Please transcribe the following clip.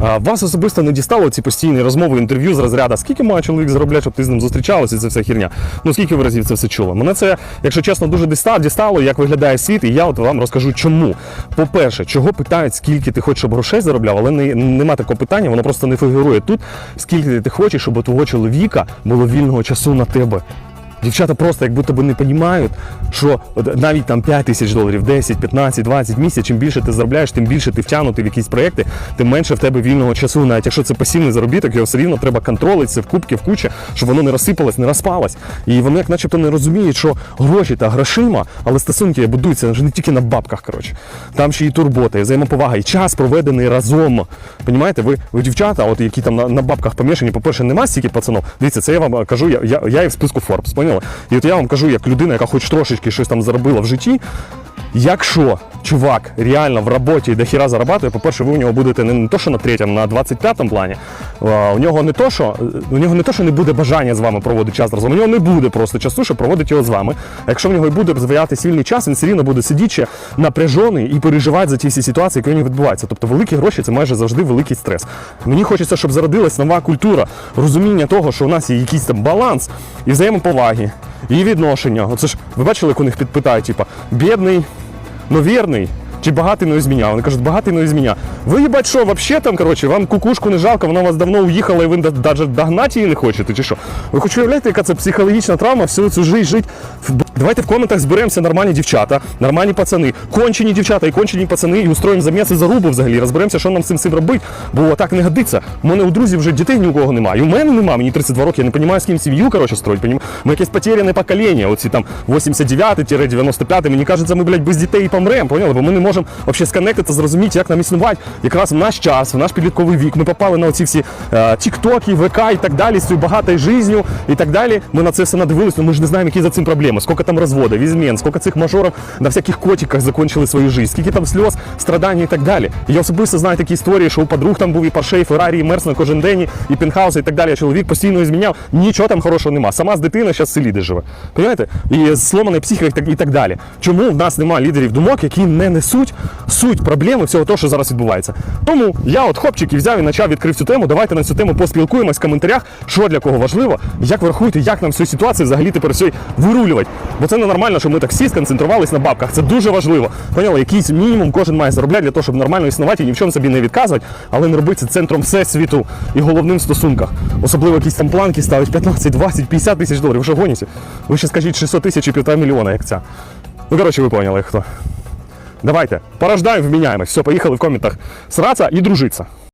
Вас особисто не дістало ці постійні розмови, інтерв'ю з розряду, скільки має чоловік заробляти, щоб ти з ним зустрічалася, це вся херня. Ну скільки ви разів це все чули? Мене це, якщо чесно, дуже діста- дістало, як виглядає світ, і я от вам розкажу, чому. По-перше, чого питають, скільки ти хочеш, щоб грошей заробляв, але не, нема такого питання, воно просто не фігурує тут. Скільки ти хочеш, щоб у твого чоловіка було вільного часу на тебе. Дівчата просто як будто би не розуміють, що навіть там 5 тисяч доларів, 10, 15, 20 місяців, чим більше ти заробляєш, тим більше ти втягнутий в якісь проекти, тим менше в тебе вільного часу. Навіть якщо це пасивний заробіток, його все рівно треба контролити, це в кубки, в кучі, щоб воно не розсипалось, не розпалось. І вони як начебто не розуміють, що гроші та грошима, але стосунки будуються вже не тільки на бабках. Коротше. Там ще і турбота, і взаємоповага, і час проведений разом. Понімаєте, ви, ви дівчата, от які там на, на бабках помішані, по-перше, нема стільки пацанов. Дивіться, це я вам кажу, я, я, я і в списку Forbes, поняли? І от я вам кажу, як людина, яка хоч трошечки щось там заробила в житті. Якщо чувак реально в роботі до хіра зарабатує, по-перше, ви у нього будете не, не то, що на третьому, на 25-му плані. А, у нього не то, що у нього не то, що не буде бажання з вами проводити час разом. У нього не буде просто часу, щоб проводити його з вами. А якщо в нього і буде з'являтися вільний час, він все рівно буде сидіти напряжений і переживати за ті всі ситуації, які у нього відбуваються. Тобто великі гроші це майже завжди великий стрес. Мені хочеться, щоб зародилась нова культура, розуміння того, що у нас є якийсь там баланс і взаємоповаги, і відношення. Оце ж ви бачили, як у них підпитають, типа бідний, но вірний. Чи багатий, но із мене. Вони кажуть, багатий, но із. Ви їбать що, вообще там, коротше, вам кукушку не жалко, вона вас давно уїхала, і ви навіть догнати її не хочете, чи що? Ви хоч уявляєте, яка це психологічна травма, всю цю жить. в- Давайте в коментах зберемося нормальні дівчата, нормальні пацани, кончені дівчата і кончені пацани, і устроїмо заміс і зарубу взагалі. Розберемося, що нам з цим всім робити, бо так не годиться. У мене у друзів вже дітей ні у кого немає. І у мене немає, мені 32 роки, я не розумію, з ким сім'ю, коротше, строїть. Ми якесь потеряне покоління, оці там 89-95, мені кажеться, ми, блядь, без дітей і помремо, поняли? Бо ми не можемо взагалі сконектити, зрозуміти, як нам існувати. Якраз в наш час, в наш підлітковий вік, ми попали на оці всі е, тіктоки, ВК і так далі, з цією багатою життю і так далі. Ми на це все надивилися, але ми ж не знаємо, які за цим проблеми, скільки там розводів, ізмен, скільки цих мажорів на всяких котиках закончили свою життя, скільки там сльоз, страдань і так далі. Я особисто знаю такі історії, що у подруг там був і Порше, і Феррарі, і Мерс на кожен день, і Пентхаус, і так далі. Чоловік постійно зміняв, нічого там хорошого нема. Сама з дитиною зараз в селі де живе. Понимаєте? І і так, і так далі. Чому в нас немає лідерів думок, які не несуть суть проблеми всього того, що зараз відбувається? Тому я от хопчик і взяв і почав відкрив цю тему. Давайте на цю тему поспілкуємось в коментарях, що для кого важливо, як ви рахуєте, як нам всю ситуацію взагалі тепер все вирулювати. Бо це ненормально, що ми так всі сконцентрувались на бабках. Це дуже важливо. Поняли, якийсь мінімум кожен має заробляти для того, щоб нормально існувати і ні в чому собі не відказувати, але не робити це центром всесвіту і головним в стосунках. Особливо якісь там планки ставить 15, 20, 50 тисяч доларів. Ви що гоніте? Ви ще скажіть 600 тисяч і півтора мільйона, як ця. Ну, коротше, ви поняли хто. Давайте, порождаем, вменяемость. Все, поехали в комментах сраться и дружиться.